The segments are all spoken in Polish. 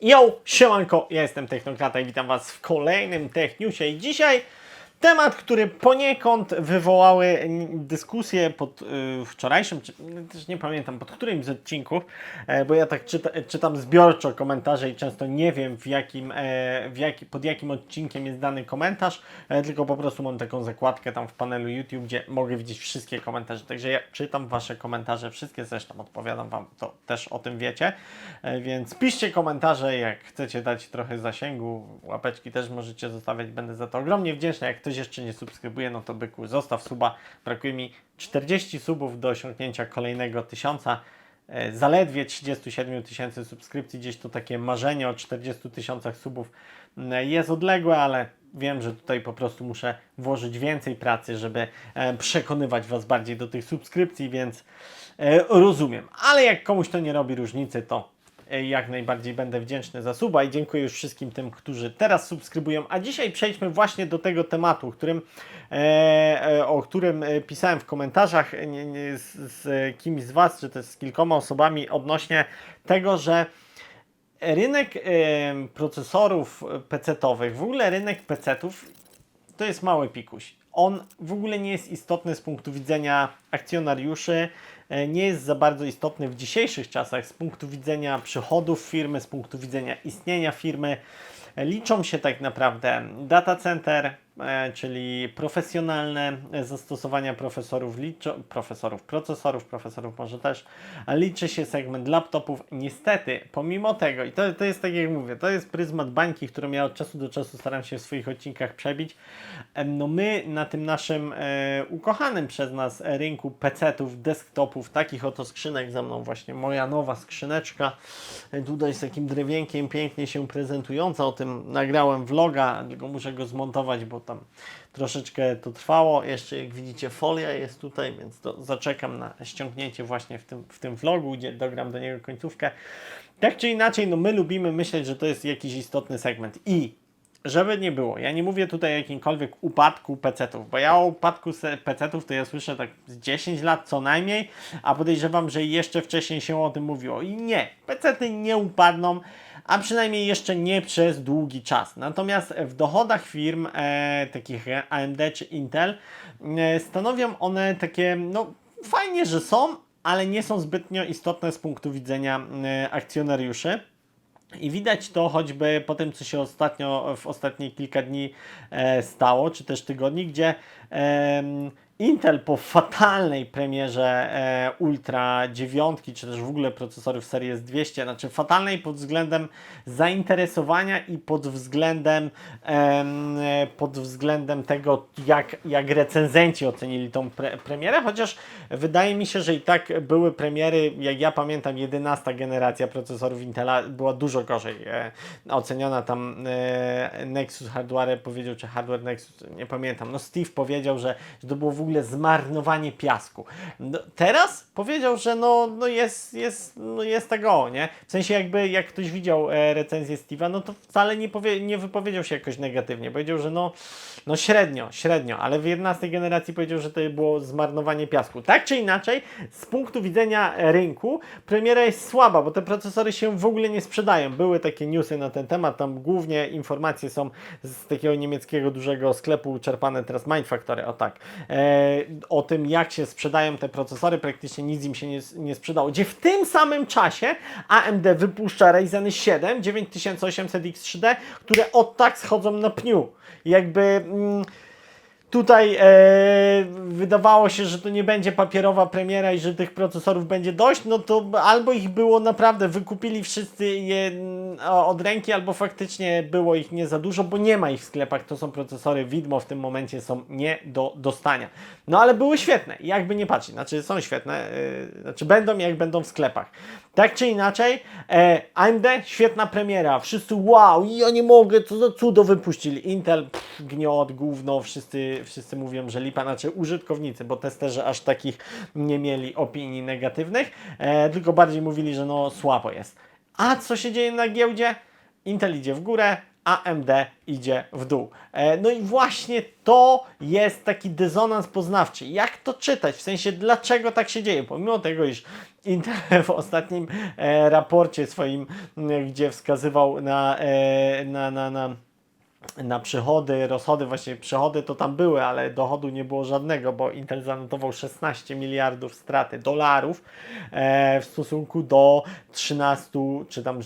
Yo, siemanko, ja jestem Technokrata i witam Was w kolejnym Techniusie i dzisiaj temat, który poniekąd wywołały dyskusje pod y, wczorajszym, czy też nie pamiętam, pod którymś z odcinków, e, bo ja tak czyta, czytam zbiorczo komentarze i często nie wiem w jakim, e, w jaki, pod jakim odcinkiem jest dany komentarz, e, tylko po prostu mam taką zakładkę tam w panelu YouTube, gdzie mogę widzieć wszystkie komentarze, także ja czytam Wasze komentarze, wszystkie zresztą odpowiadam Wam, to też o tym wiecie, więc piszcie komentarze, jak chcecie dać trochę zasięgu, łapeczki też możecie zostawiać, będę za to ogromnie wdzięczny, jak ktoś jeszcze nie subskrybuje, no to byku, zostaw suba, brakuje mi 40 subów do osiągnięcia kolejnego tysiąca, E, zaledwie 37 tysięcy subskrypcji, gdzieś to takie marzenie o 40 tysiącach subów mm, jest odległe, ale wiem, że tutaj po prostu muszę włożyć więcej pracy, żeby e, przekonywać Was bardziej do tych subskrypcji, więc e, rozumiem. Ale jak komuś to nie robi różnicy, to jak najbardziej będę wdzięczny za suba i dziękuję już wszystkim tym, którzy teraz subskrybują. A dzisiaj przejdźmy właśnie do tego tematu, którym, e, e, o którym e, pisałem w komentarzach e, z, kimś z Was, czy też z kilkoma osobami odnośnie tego, że rynek e, procesorów PC-owych, w ogóle rynek PC-ów to jest mały pikuś. On w ogóle nie jest istotny z punktu widzenia akcjonariuszy, e, nie jest za bardzo istotny w dzisiejszych czasach z punktu widzenia przychodów firmy, z punktu widzenia istnienia firmy. E, Liczą się tak naprawdę data center, e, czyli profesjonalne e, zastosowania profesorów, liczo, profesorów, procesorów, profesorów może też, liczy się segment laptopów. Niestety, pomimo tego, i to, to jest tak jak mówię, to jest pryzmat bańki, którą ja od czasu do czasu staram się w swoich odcinkach przebić. Em, No my na tym naszym e, ukochanym przez nas rynku PC-ów, desktopów, takich oto skrzynek za mną właśnie moja nowa skrzyneczka, e, tutaj z takim drewienkiem pięknie się prezentująca, o tym nagrałem vloga, tylko muszę go zmontować, bo tam troszeczkę to trwało. Jeszcze jak widzicie folia jest tutaj, więc to zaczekam na ściągnięcie właśnie w tym, w tym vlogu, gdzie dogram do niego końcówkę. Tak czy inaczej, no my lubimy myśleć, że to jest jakiś istotny segment i żeby nie było, ja nie mówię tutaj o jakimkolwiek upadku PC-ów, bo ja o upadku PC-ów to ja słyszę tak z 10 lat co najmniej, a podejrzewam, że jeszcze wcześniej się o tym mówiło. I nie, PC-ty nie upadną, a przynajmniej jeszcze nie przez długi czas. Natomiast w dochodach firm e, takich AMD czy Intel e, stanowią one takie, no fajnie, że są, ale nie są zbytnio istotne z punktu widzenia e, akcjonariuszy. I widać to choćby po tym, co się ostatnio, w ostatnie kilka dni e, stało, czy też tygodni, gdzie em, Intel po fatalnej premierze e, Ultra 9, czy też w ogóle procesorów Series 200, znaczy fatalnej pod względem zainteresowania i pod względem, em, e, pod względem tego, jak, jak recenzenci ocenili tą pre premierę, chociaż wydaje mi się, że i tak były premiery, jak ja pamiętam, 11 generacja procesorów Intela była dużo gorzej e, oceniona. Tam Nexus Hardware powiedział, czy Hardware Nexus, nie pamiętam. No Steve powiedział, że, że to było w ogóle zmarnowanie piasku. No, teraz powiedział, że no, no jest, jest, no jest tego, nie? W sensie jakby jak ktoś widział e, recenzję Steve'a, no to wcale nie, powie, nie wypowiedział się jakoś negatywnie. Powiedział, że no, no średnio, średnio, ale w 11 generacji powiedział, że to było zmarnowanie piasku. Tak czy inaczej, z punktu widzenia rynku, premiera jest słaba, bo te procesory się w ogóle nie sprzedają. Były takie newsy na ten temat, tam głównie informacje są z takiego niemieckiego dużego sklepu czerpane teraz Mindfactory, o tak, e, o tym jak się sprzedają te procesory, praktycznie nic im się nie, nie sprzedało. Gdzie w tym samym czasie AMD wypuszcza Ryzen 7 9800X3D, które od tak schodzą na pniu. Jakby... Mm, Tutaj e, wydawało się, że to nie będzie papierowa premiera i że tych procesorów będzie dość, no to albo ich było naprawdę, wykupili wszyscy je od ręki, albo faktycznie było ich nie za dużo, bo nie ma ich w sklepach. To są procesory widmo, w tym momencie są nie do dostania. No ale były świetne, jakby nie patrzeć, znaczy są świetne, e, znaczy będą jak będą w sklepach. Tak czy inaczej, e, AMD świetna premiera, wszyscy wow, ja nie mogę, co za cudo wypuścili. Intel, pff, gniot, gówno, wszyscy, wszyscy mówią, że lipa, znaczy użytkownicy, bo testerzy aż takich nie mieli opinii negatywnych, e, tylko bardziej mówili, że no słabo jest. A co się dzieje na giełdzie? Intel idzie w górę, AMD idzie w dół. E, No i właśnie to jest taki dysonans poznawczy. Jak to czytać? W sensie, dlaczego tak się dzieje? Pomimo tego, iż Intel w ostatnim e, raporcie swoim, gdzie wskazywał na, e, na, na, na na przychody, rozchody, właśnie przychody to tam były, ale dochodu nie było żadnego, bo Intel zanotował 16 miliardów straty dolarów e, w stosunku do 13 czy tam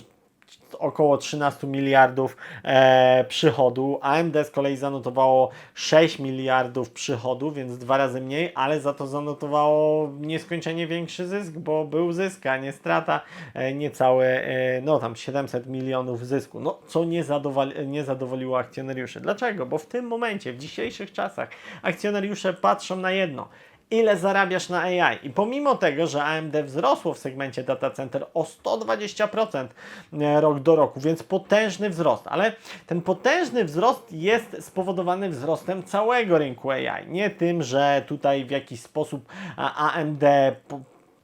około 13 miliardów e, przychodu. AMD z kolei zanotowało 6 miliardów przychodu, więc dwa razy mniej, ale za to zanotowało nieskończenie większy zysk, bo był zysk, a nie strata, e, niecałe, e, no tam 700 milionów zysku, no co nie, zadowoli, nie zadowoliło akcjonariuszy. Dlaczego? Bo w tym momencie, w dzisiejszych czasach, akcjonariusze patrzą na jedno – ile zarabiasz na AI. I pomimo tego, że AMD wzrosło w segmencie data center o 120% e, rok do roku, więc potężny wzrost, ale ten potężny wzrost jest spowodowany wzrostem całego rynku AI. Nie tym, że tutaj w jakiś sposób AMD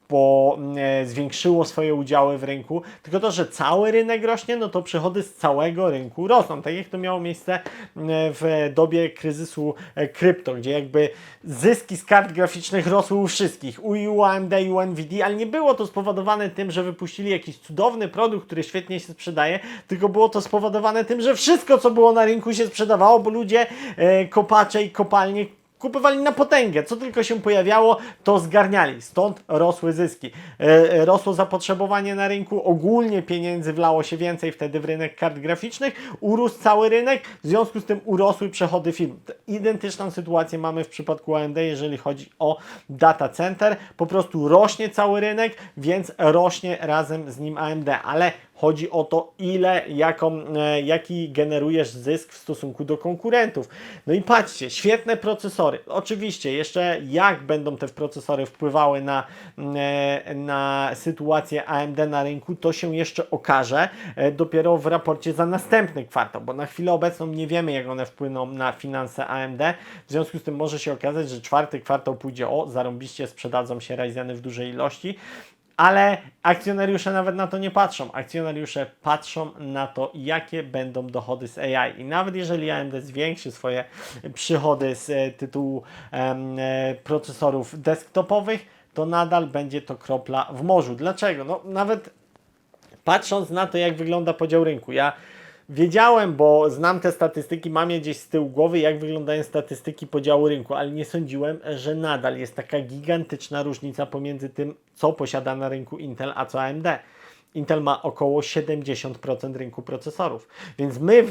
po, po, e, zwiększyło swoje udziały w rynku, tylko to, że cały rynek rośnie, no to przychody z całego rynku rosną. Tak jak to miało miejsce e, w dobie kryzysu e, krypto, gdzie jakby zyski z kart graficznych rosły u wszystkich, u, u AMD i u ale nie było to spowodowane tym, że wypuścili jakiś cudowny produkt, który świetnie się sprzedaje, tylko było to spowodowane tym, że wszystko, co było na rynku się sprzedawało, bo ludzie, kopacze i kopalnie kupowali na potęgę. Co tylko się pojawiało, to zgarniali. Stąd rosły zyski. E, e, rosło zapotrzebowanie na rynku, ogólnie pieniędzy wlało się więcej wtedy w rynek kart graficznych, urósł cały rynek, w związku z tym urosły przechody firm. Identyczną sytuację mamy w przypadku AMD, jeżeli chodzi o data center. Po prostu rośnie cały rynek, więc rośnie razem z nim AMD, ale Chodzi o to, ile, jaką, e, jaki generujesz zysk w stosunku do konkurentów. No i patrzcie, świetne procesory. Oczywiście, jeszcze jak będą te procesory wpływały na, e, na sytuację AMD na rynku, to się jeszcze okaże e, dopiero w raporcie za następny kwartał, bo na chwilę obecną nie wiemy, jak one wpłyną na finanse AMD. W związku z tym może się okazać, że czwarty kwartał pójdzie o, zarąbiście sprzedadzą się Ryzeny w dużej ilości. Ale akcjonariusze nawet na to nie patrzą. Akcjonariusze patrzą na to, jakie będą dochody z AI. I nawet jeżeli AMD zwiększy swoje przychody z e, tytułu e, procesorów desktopowych, to nadal będzie to kropla w morzu. Dlaczego? No nawet patrząc na to, jak wygląda podział rynku. Ja wiedziałem, bo znam te statystyki, mam je gdzieś z tyłu głowy, jak wyglądają statystyki podziału rynku, ale nie sądziłem, że nadal jest taka gigantyczna różnica pomiędzy tym, co posiada na rynku Intel, a co AMD. Intel ma około 70% rynku procesorów. Więc my,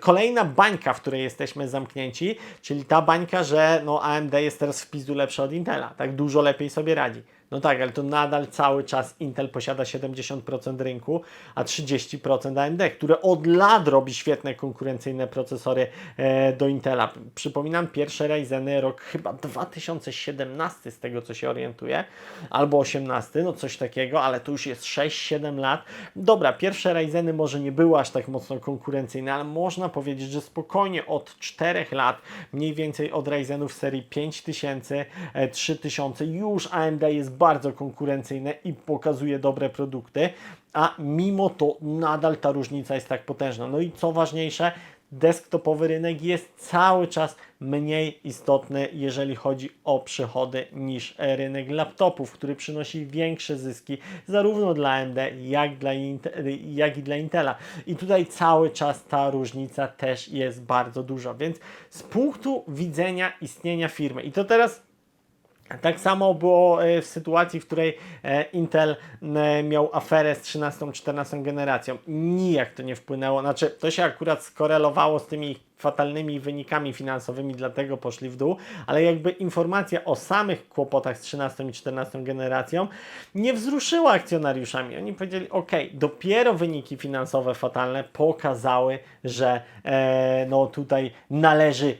kolejna bańka, w której jesteśmy zamknięci, czyli ta bańka, że no AMD jest teraz w pizdu lepszy od Intela, tak dużo lepiej sobie radzi. No tak, ale to nadal cały czas Intel posiada 70% rynku, a 30% AMD, które od lat robi świetne konkurencyjne procesory e, do Intela. Przypominam, pierwsze Ryzeny rok chyba 2017 z tego co się orientuję, albo 18, no coś takiego, ale to już jest 6-7 lat. Dobra, pierwsze Ryzeny może nie były aż tak mocno konkurencyjne, ale można powiedzieć, że spokojnie od 4 lat, mniej więcej od Ryzenów serii 5000, e, 3000 już AMD jest bardzo konkurencyjne i pokazuje dobre produkty, a mimo to nadal ta różnica jest tak potężna. No i co ważniejsze, desktopowy rynek jest cały czas mniej istotny, jeżeli chodzi o przychody, niż rynek laptopów, który przynosi większe zyski zarówno dla AMD, jak, dla jak i dla Intela. I tutaj cały czas ta różnica też jest bardzo duża. Więc z punktu widzenia istnienia firmy, i to teraz tak samo było e, w sytuacji, w której e, Intel e, miał aferę z 13-14 generacją. Nijak to nie wpłynęło, znaczy to się akurat skorelowało z tymi fatalnymi wynikami finansowymi, dlatego poszli w dół, ale jakby informacja o samych kłopotach z 13 i 14 generacją nie wzruszyła akcjonariuszami. Oni powiedzieli, ok, dopiero wyniki finansowe fatalne pokazały, że e, no tutaj należy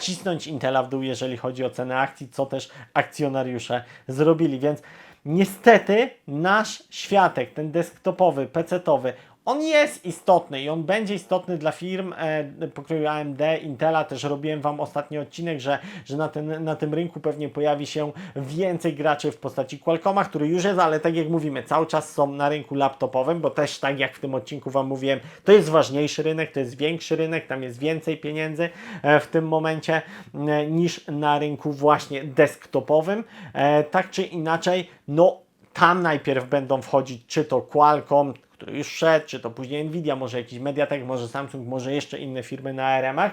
ścisnąć Intela w dół, jeżeli chodzi o cenę akcji, co też akcjonariusze zrobili, więc Niestety nasz światek, ten desktopowy, pecetowy, on jest istotny i on będzie istotny dla firm e, pokroju AMD, Intela. Też robiłem Wam ostatni odcinek, że, że na, ten, na tym rynku pewnie pojawi się więcej graczy w postaci Qualcomma, który już jest, ale tak jak mówimy, cały czas są na rynku laptopowym, bo też tak jak w tym odcinku Wam mówiłem, to jest ważniejszy rynek, to jest większy rynek, tam jest więcej pieniędzy e, w tym momencie e, niż na rynku właśnie desktopowym. E, tak czy inaczej, no tam najpierw będą wchodzić czy to Qualcomm, który już szedł, czy to później Nvidia, może jakiś Mediatek, może Samsung, może jeszcze inne firmy na ARM-ach.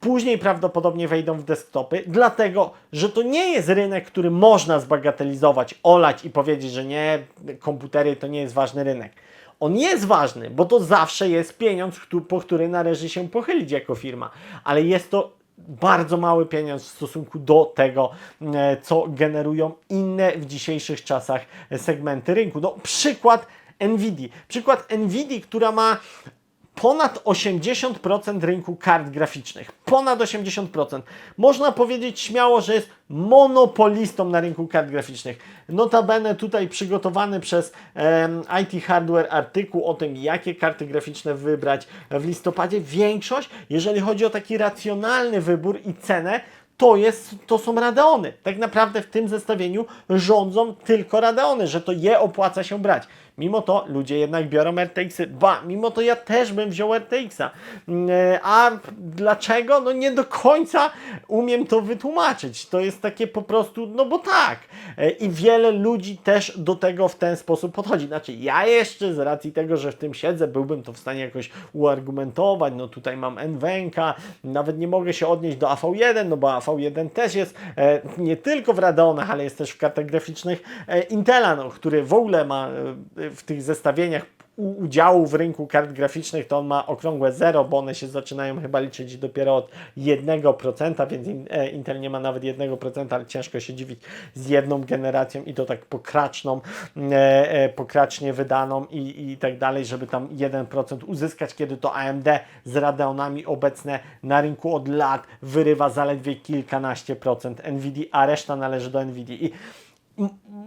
Później prawdopodobnie wejdą w desktopy, dlatego, że to nie jest rynek, który można zbagatelizować, olać i powiedzieć, że nie, komputery to nie jest ważny rynek. On jest ważny, bo to zawsze jest pieniądz, po który należy się pochylić jako firma, ale jest to bardzo mały pieniądz w stosunku do tego, e, co generują inne w dzisiejszych czasach segmenty rynku. No, przykład Nvidia. Przykład Nvidia, która ma ponad 80% rynku kart graficznych. Ponad 80%. Można powiedzieć śmiało, że jest monopolistą na rynku kart graficznych. Notabene tutaj przygotowany przez em, IT Hardware artykuł o tym, jakie karty graficzne wybrać w listopadzie. Większość, jeżeli chodzi o taki racjonalny wybór i cenę, to, jest, to są Radeony. Tak naprawdę w tym zestawieniu rządzą tylko Radeony, że to je opłaca się brać. Mimo to ludzie jednak biorą RTX-y. Ba, mimo to ja też bym wziął RTX-a. Mm, e, A dlaczego? No nie do końca umiem to wytłumaczyć. To jest takie po prostu, no bo tak. E, I wiele ludzi też do tego w ten sposób podchodzi. Znaczy ja jeszcze z racji tego, że w tym siedzę, byłbym to w stanie jakoś uargumentować. No tutaj mam NVENKA, nawet nie mogę się odnieść do AV1, no bo AV1 też jest e, nie tylko w Radeonach, ale jest też w kartach graficznych Intela, no, który w ogóle ma w tych zestawieniach udziału w rynku kart graficznych, to on ma okrągłe zero, bo one się zaczynają chyba liczyć dopiero od 1%, więc e, Intel nie ma nawet 1%, ale ciężko się dziwić z jedną generacją i to tak pokraczną, e, e, pokracznie wydaną i, i tak dalej, żeby tam 1% uzyskać, kiedy to AMD z Radeonami obecne na rynku od lat wyrywa zaledwie kilkanaście procent Nvidia, a reszta należy do Nvidia. I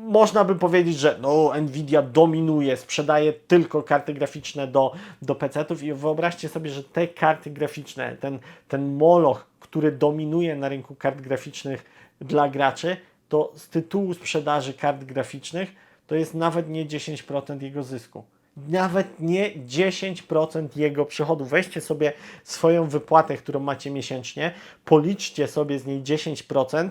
można by powiedzieć, że no, Nvidia dominuje, sprzedaje tylko karty graficzne do, do PC-ów i wyobraźcie sobie, że te karty graficzne, ten, ten moloch, który dominuje na rynku kart graficznych dla graczy, to z tytułu sprzedaży kart graficznych to jest nawet nie 10% jego zysku. Nawet nie 10% jego przychodów. Weźcie sobie swoją wypłatę, którą macie miesięcznie, policzcie sobie z niej 10%,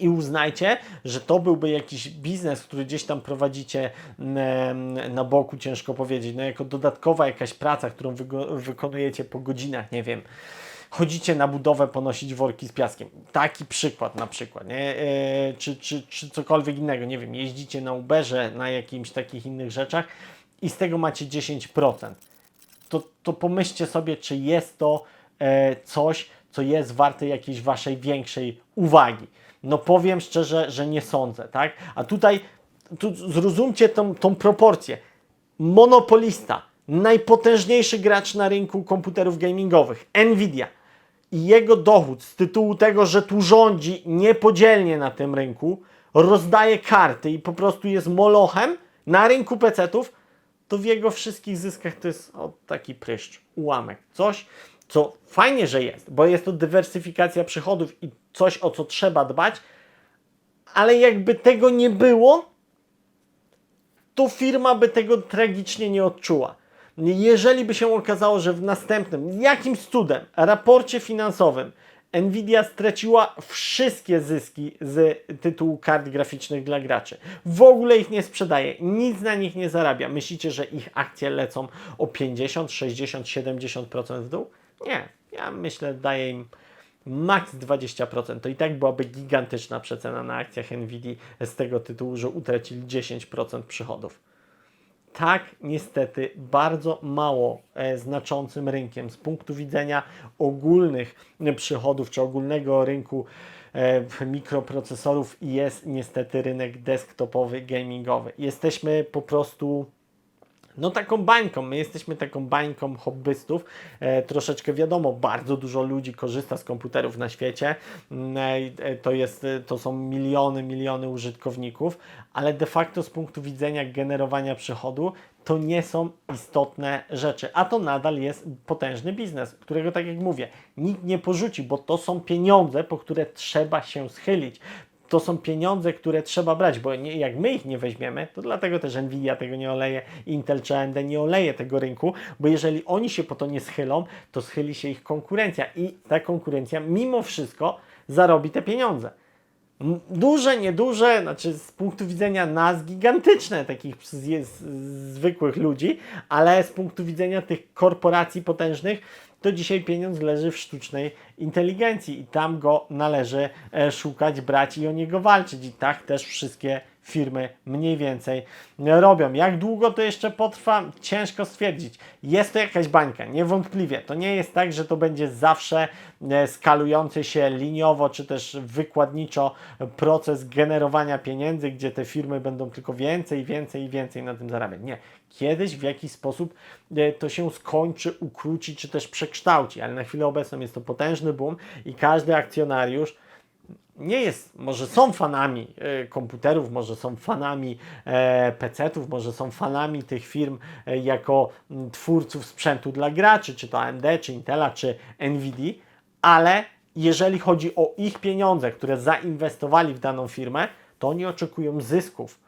i uznajcie, że to byłby jakiś biznes, który gdzieś tam prowadzicie mm, na boku, ciężko powiedzieć, no jako dodatkowa jakaś praca, którą wykonujecie po godzinach, nie wiem. Chodzicie na budowę ponosić worki z piaskiem. Taki przykład na przykład, nie? E, czy, czy, czy cokolwiek innego, nie wiem, jeździcie na Uberze, na jakimś takich innych rzeczach i z tego macie 10% to, to pomyślcie sobie, czy jest to e, coś, co jest warte jakiejś waszej większej uwagi. No powiem szczerze, że nie sądzę, tak? A tutaj tu zrozumcie tą, tą proporcję. Monopolista, najpotężniejszy gracz na rynku komputerów gamingowych, Nvidia i jego dochód z tytułu tego, że tu rządzi niepodzielnie na tym rynku, rozdaje karty i po prostu jest molochem na rynku PC-ów, to w jego wszystkich zyskach to jest o, taki pryszcz, ułamek. Coś, co fajnie, że jest, bo jest to dywersyfikacja przychodów i coś, o co trzeba dbać, ale jakby tego nie było, to firma by tego tragicznie nie odczuła. Jeżeli by się okazało, że w następnym, jakimś cudem, raporcie finansowym Nvidia straciła wszystkie zyski z tytułu kart graficznych dla graczy. W ogóle ich nie sprzedaje, nic na nich nie zarabia. Myślicie, że ich akcje lecą o 50, 60, 70% w dół? Nie. Ja myślę, daje im maks 20%. To i tak byłaby gigantyczna przecena na akcjach Nvidia z tego tytułu, że utracili 10% przychodów tak niestety bardzo mało e, znaczącym rynkiem z punktu widzenia ogólnych przychodów czy ogólnego rynku e, mikroprocesorów jest niestety rynek desktopowy, gamingowy. Jesteśmy po prostu no taką bańką. My jesteśmy taką bańką hobbystów. E, troszeczkę wiadomo, bardzo dużo ludzi korzysta z komputerów na świecie. Mm, e, to, jest, e, to są miliony, miliony użytkowników, ale de facto z punktu widzenia generowania przychodu to nie są istotne rzeczy, a to nadal jest potężny biznes, którego tak jak mówię, nikt nie porzuci, bo to są pieniądze, po które trzeba się schylić to są pieniądze, które trzeba brać, bo nie, jak my ich nie weźmiemy, to dlatego też Nvidia tego nie oleje, Intel czy AMD nie oleje tego rynku, bo jeżeli oni się po to nie schylą, to schyli się ich konkurencja i ta konkurencja mimo wszystko zarobi te pieniądze. Duże, nieduże, znaczy z punktu widzenia nas gigantyczne, takich z- z- zwykłych ludzi, ale z punktu widzenia tych korporacji potężnych, to dzisiaj pieniądz leży w sztucznej inteligencji i tam go należy e, szukać, brać i o niego walczyć. I tak też wszystkie firmy mniej więcej robią. Jak długo to jeszcze potrwa? Ciężko stwierdzić. Jest to jakaś bańka, niewątpliwie. To nie jest tak, że to będzie zawsze e, skalujący się liniowo czy też wykładniczo proces generowania pieniędzy, gdzie te firmy będą tylko więcej, więcej i więcej na tym zarabiać. Nie. Kiedyś w jakiś sposób e, to się skończy, ukróci czy też przekształci, ale na chwilę obecną jest to potężny boom i każdy akcjonariusz nie jest, może są fanami e, komputerów, może są fanami e, PC-ów, może są fanami tych firm jako twórców sprzętu dla graczy, czy to AMD, czy Intela, czy Nvidia, ale jeżeli chodzi o ich pieniądze, które zainwestowali w daną firmę, to oni oczekują zysków.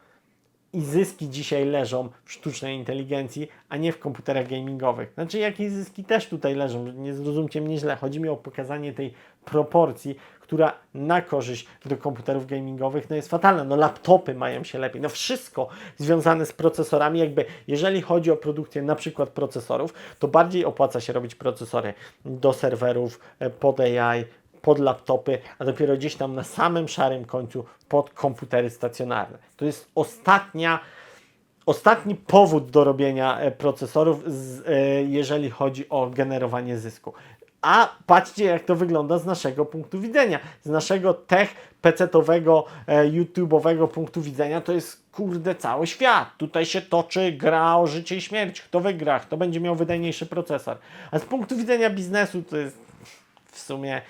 I zyski dzisiaj leżą w sztucznej inteligencji, a nie w komputerach gamingowych. Znaczy, jakieś zyski też tutaj leżą, nie zrozumcie mnie źle. Chodzi mi o pokazanie tej proporcji, która na korzyść do komputerów gamingowych no jest fatalna. No laptopy mają się lepiej. No wszystko związane z procesorami, jakby jeżeli chodzi o produkcję na przykład procesorów, to bardziej opłaca się robić procesory do serwerów, e, pod AI, pod laptopy, a dopiero gdzieś tam na samym szarym końcu pod komputery stacjonarne. To jest ostatnia, ostatni powód do robienia e, procesorów, e, jeżeli chodzi o generowanie zysku. A patrzcie, jak to wygląda z naszego punktu widzenia. Z naszego tech PC-owego, e, YouTube'owego punktu widzenia, to jest kurde cały świat. Tutaj się toczy gra o życie i śmierć. Kto wygra, kto będzie miał wydajniejszy procesor. A z punktu widzenia biznesu to jest w sumie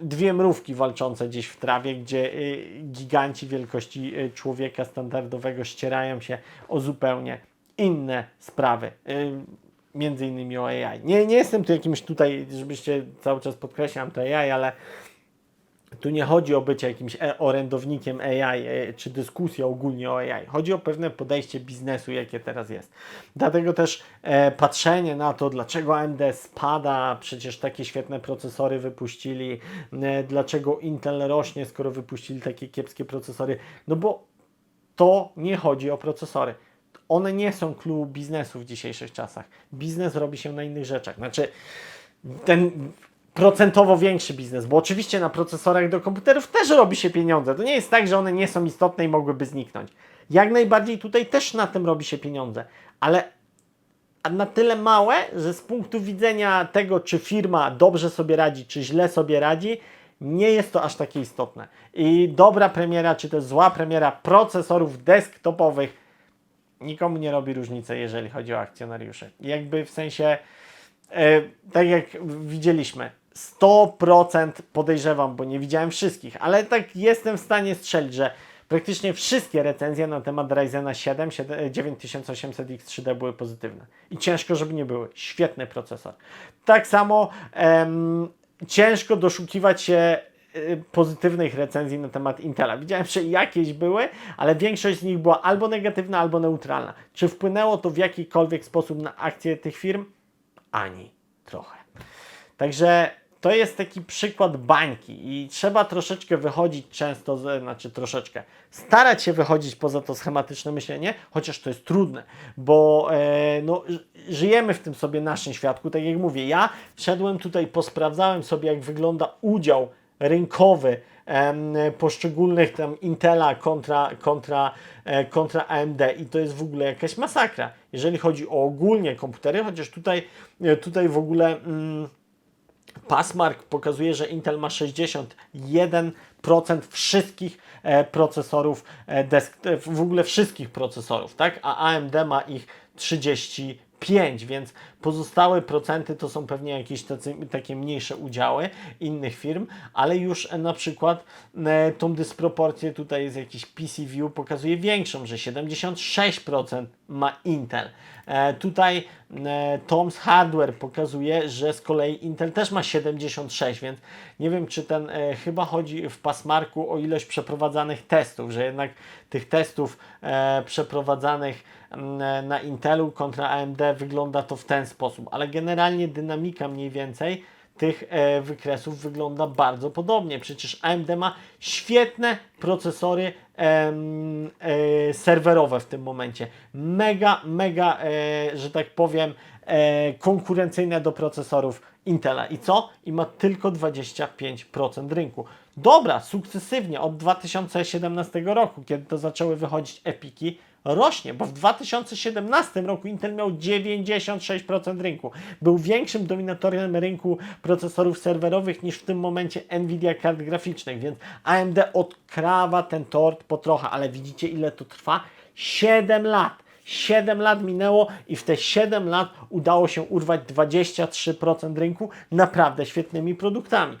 dwie mrówki walczące gdzieś w trawie, gdzie y, giganci wielkości y, człowieka standardowego ścierają się o zupełnie inne sprawy. Y, między innymi o AI. Nie, nie jestem tu jakimś tutaj, żebyście cały czas podkreślam to AI, ale tu nie chodzi o bycie jakimś e- orędownikiem AI e, czy dyskusję ogólnie o AI. Chodzi o pewne podejście biznesu, jakie teraz jest. Dlatego też e, patrzenie na to, dlaczego AMD spada, przecież takie świetne procesory wypuścili, e, dlaczego Intel rośnie, skoro wypuścili takie kiepskie procesory. No bo to nie chodzi o procesory. One nie są clue biznesu w dzisiejszych czasach. Biznes robi się na innych rzeczach. Znaczy, ten procentowo większy biznes, bo oczywiście na procesorach do komputerów też robi się pieniądze. To nie jest tak, że one nie są istotne i mogłyby zniknąć. Jak najbardziej tutaj też na tym robi się pieniądze, ale na tyle małe, że z punktu widzenia tego, czy firma dobrze sobie radzi, czy źle sobie radzi, nie jest to aż takie istotne. I dobra premiera, czy też zła premiera procesorów desktopowych nikomu nie robi różnicy, jeżeli chodzi o akcjonariuszy. Jakby w sensie, tak jak widzieliśmy, 100% podejrzewam, bo nie widziałem wszystkich, ale tak jestem w stanie strzelić, że praktycznie wszystkie recenzje na temat Ryzena 7, 7 9800X3D były pozytywne. I ciężko, żeby nie były. Świetny procesor. Tak samo em, ciężko doszukiwać się y, pozytywnych recenzji na temat Intela. Widziałem, że jakieś były, ale większość z nich była albo negatywna, albo neutralna. Czy wpłynęło to w jakikolwiek sposób na akcje tych firm? Ani trochę. Także to jest taki przykład bańki i trzeba troszeczkę wychodzić często, znaczy troszeczkę, starać się wychodzić poza to schematyczne myślenie, chociaż to jest trudne, bo e, no, żyjemy w tym sobie naszym świadku, tak jak mówię, ja wszedłem tutaj, posprawdzałem sobie jak wygląda udział rynkowy poszczególnych tam Intela kontra, kontra, e, kontra AMD i to jest w ogóle jakaś masakra, jeżeli chodzi o ogólnie komputery, chociaż tutaj, e, tutaj w ogóle... Mm, Passmark pokazuje, że Intel ma 61% wszystkich e, procesorów, desk, w ogóle wszystkich procesorów, tak? A AMD ma ich 35, więc pozostałe procenty to są pewnie jakieś tacy, takie mniejsze udziały innych firm, ale już e, na przykład e, tą dysproporcję tutaj jest jakiś PC View pokazuje większą, że 76% ma Intel. E, tutaj Tom's Hardware pokazuje, że z kolei Intel też ma 76, więc nie wiem, czy ten e, chyba chodzi w pasmarku o ilość przeprowadzanych testów, że jednak tych testów e, przeprowadzanych na Intelu kontra AMD wygląda to w ten sposób, ale generalnie dynamika mniej więcej tych e, wykresów wygląda bardzo podobnie. Przecież AMD ma świetne procesory e, serwerowe w tym momencie. Mega, mega, e, że tak powiem, e, konkurencyjne do procesorów Intela. I co? I ma tylko 25% rynku. Dobra, sukcesywnie od 2017 roku, kiedy to zaczęły wychodzić Epiki, rośnie, bo w 2017 roku Intel miał 96% rynku. Był większym dominatorem rynku procesorów serwerowych niż w tym momencie Nvidia kart graficznych, więc AMD odkrawa ten tort po trochę, ale widzicie ile to trwa? 7 lat. 7 lat minęło i w te 7 lat udało się urwać 23% rynku naprawdę świetnymi produktami.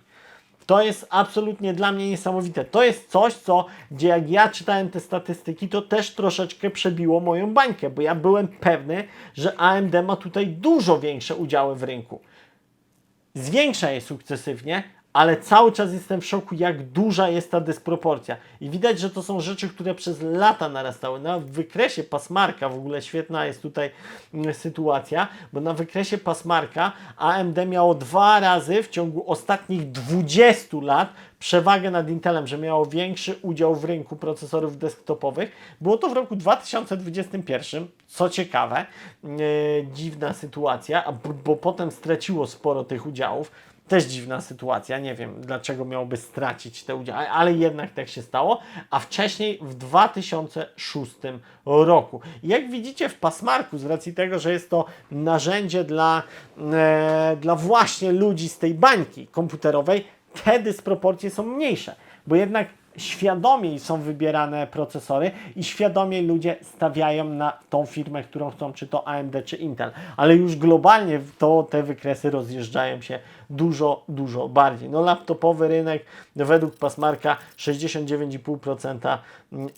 To jest absolutnie dla mnie niesamowite. To jest coś, co, gdzie jak ja czytałem te statystyki, to też troszeczkę przebiło moją bańkę, bo ja byłem pewny, że AMD ma tutaj dużo większe udziały w rynku. Zwiększa je sukcesywnie, ale cały czas jestem w szoku, jak duża jest ta dysproporcja. I widać, że to są rzeczy, które przez lata narastały. Na wykresie pasmarka, w ogóle świetna jest tutaj mm, sytuacja, bo na wykresie pasmarka AMD miało dwa razy w ciągu ostatnich 20 lat przewagę nad Intelem, że miało większy udział w rynku procesorów desktopowych. Było to w roku 2021, co ciekawe, yy, dziwna sytuacja, a b- bo potem straciło sporo tych udziałów. Też dziwna sytuacja, nie wiem dlaczego miałoby stracić te udziały, ale jednak tak się stało, a wcześniej w 2006 roku. Jak widzicie w pasmarku, z racji tego, że jest to narzędzie dla, e, dla właśnie ludzi z tej bańki komputerowej, te dysproporcje są mniejsze, bo jednak świadomiej są wybierane procesory i świadomiej ludzie stawiają na tą firmę, którą chcą, czy to AMD, czy Intel. Ale już globalnie to te wykresy rozjeżdżają się dużo, dużo bardziej. No laptopowy rynek według Pasmarka 69,5%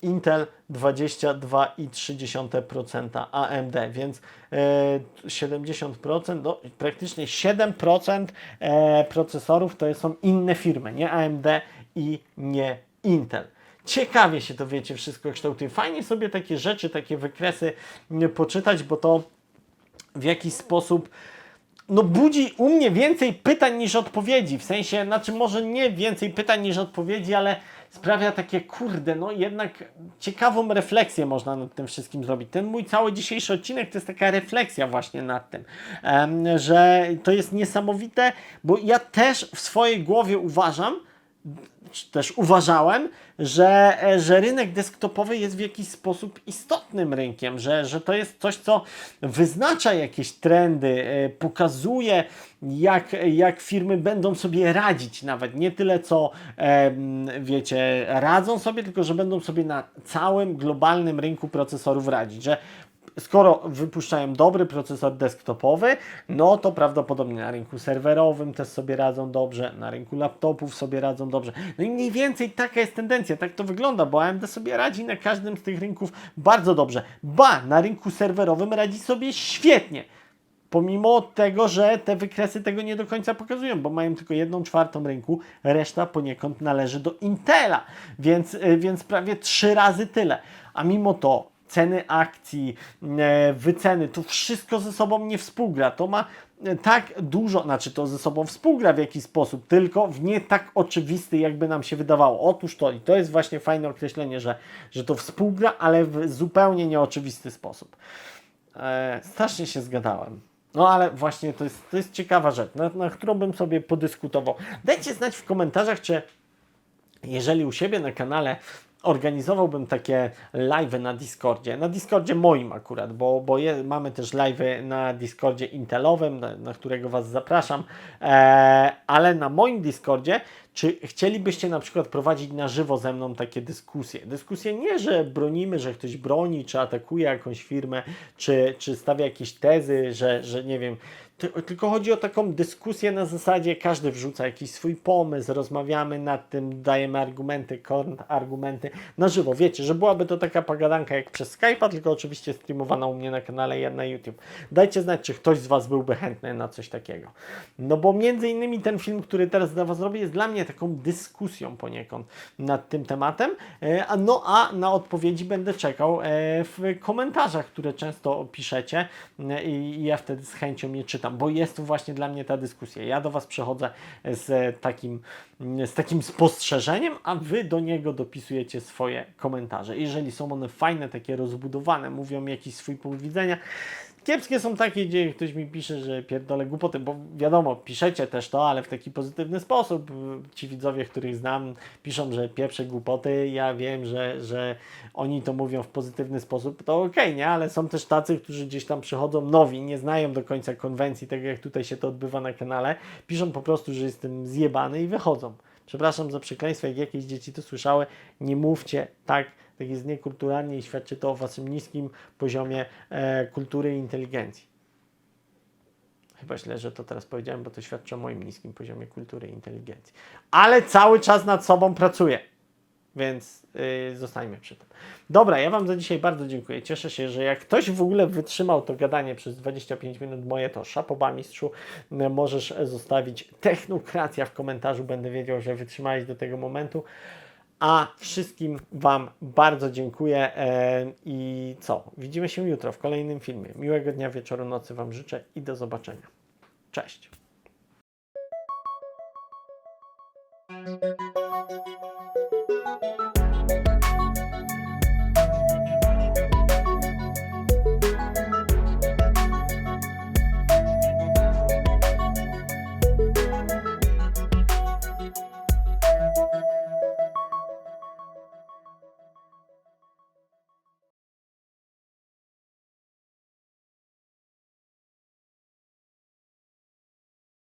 Intel, 22,3% AMD, więc e, 70%, no, praktycznie 7% e, procesorów to są inne firmy, nie AMD i nie Intel. Ciekawie się to, wiecie, wszystko kształtuje. Fajnie sobie takie rzeczy, takie wykresy mm, poczytać, bo to w jakiś sposób no budzi u mnie więcej pytań niż odpowiedzi. W sensie, znaczy może nie więcej pytań niż odpowiedzi, ale sprawia takie kurde, no jednak ciekawą refleksję można nad tym wszystkim zrobić. Ten mój cały dzisiejszy odcinek to jest taka refleksja właśnie nad tym, że to jest niesamowite, bo ja też w swojej głowie uważam, też uważałem, że, e, że rynek desktopowy jest w jakiś sposób istotnym rynkiem, że, że to jest coś, co wyznacza jakieś trendy, e, pokazuje, jak, jak firmy będą sobie radzić, nawet nie tyle co, em, wiecie, radzą sobie, tylko że będą sobie na całym globalnym rynku procesorów radzić, że skoro wypuszczają dobry procesor desktopowy, no to prawdopodobnie na rynku serwerowym też sobie radzą dobrze, na rynku laptopów sobie radzą dobrze. No i mniej więcej taka jest tendencja, tak to wygląda, bo AMD sobie radzi na każdym z tych rynków bardzo dobrze. Ba, na rynku serwerowym radzi sobie świetnie. Pomimo tego, że te wykresy tego nie do końca pokazują, bo mają tylko jedną czwartą rynku, reszta poniekąd należy do Intela, więc, y, więc prawie trzy razy tyle. A mimo to ceny akcji, e, wyceny, to wszystko ze sobą nie współgra. To ma e, tak dużo, znaczy to ze sobą współgra w jakiś sposób, tylko w nie tak oczywisty, jakby nam się wydawało. Otóż to, i to jest właśnie fajne określenie, że, że to współgra, ale w zupełnie nieoczywisty sposób. E, strasznie się zgadałem. No ale właśnie to jest, to jest ciekawa rzecz, na, na którą bym sobie podyskutował. Dajcie znać w komentarzach, czy jeżeli u siebie na kanale organizowałbym takie live na Discordzie, na Discordzie moim akurat, bo, bo je, mamy też live na Discordzie Intelowym, na, na którego Was zapraszam, e, ale na moim Discordzie, czy chcielibyście na przykład prowadzić na żywo ze mną takie dyskusje? Dyskusje nie, że bronimy, że ktoś broni, czy atakuje jakąś firmę, czy, czy stawia jakieś tezy, że, że nie wiem, tylko chodzi o taką dyskusję na zasadzie, każdy wrzuca jakiś swój pomysł, rozmawiamy nad tym, dajemy argumenty, kontrargumenty na żywo. Wiecie, że byłaby to taka pogadanka jak przez Skype'a, tylko oczywiście streamowana u mnie na kanale ja na YouTube. Dajcie znać, czy ktoś z Was byłby chętny na coś takiego. No bo między innymi ten film, który teraz dla Was robię, jest dla mnie taką dyskusją poniekąd nad tym tematem. E, No a na odpowiedzi będę czekał e, w komentarzach, które często piszecie e, i ja wtedy z chęcią je czytam, bo jest to właśnie dla mnie ta dyskusja. Ja do Was przychodzę z takim, z takim spostrzeżeniem, a Wy do niego dopisujecie swoje komentarze. Jeżeli są one fajne, takie rozbudowane, mówią jakiś swój punkt widzenia, Kiepskie są takie, gdzie ktoś mi pisze, że pierdolę głupoty, bo wiadomo, piszecie też to, ale w taki pozytywny sposób. Ci widzowie, których znam, piszą, że pieprze głupoty. Ja wiem, że, że oni to mówią w pozytywny sposób, to okej, nie? Ale są też tacy, którzy gdzieś tam przychodzą nowi, nie znają do końca konwencji, tego jak tutaj się to odbywa na kanale. Piszą po prostu, że jestem zjebany i wychodzą. Przepraszam za przekleństwo, jak jakieś dzieci to słyszały. Nie mówcie tak, tak jest niekulturalnie i świadczy to o waszym niskim poziomie e, kultury i inteligencji. Chyba źle, że to teraz powiedziałem, bo to świadczy o moim niskim poziomie kultury i inteligencji. Ale cały czas nad sobą pracuję. Więc yy, zostańmy przy tym. Dobra, ja Wam za dzisiaj bardzo dziękuję. Cieszę się, że jak ktoś w ogóle wytrzymał to gadanie przez 25 minut moje, to szapoba mistrzu. Możesz zostawić technokracja w komentarzu. Będę wiedział, że wytrzymałeś do tego momentu. A wszystkim Wam bardzo dziękuję e, i co? Widzimy się jutro w kolejnym filmie. Miłego dnia, wieczoru, nocy Wam życzę i do zobaczenia. Cześć.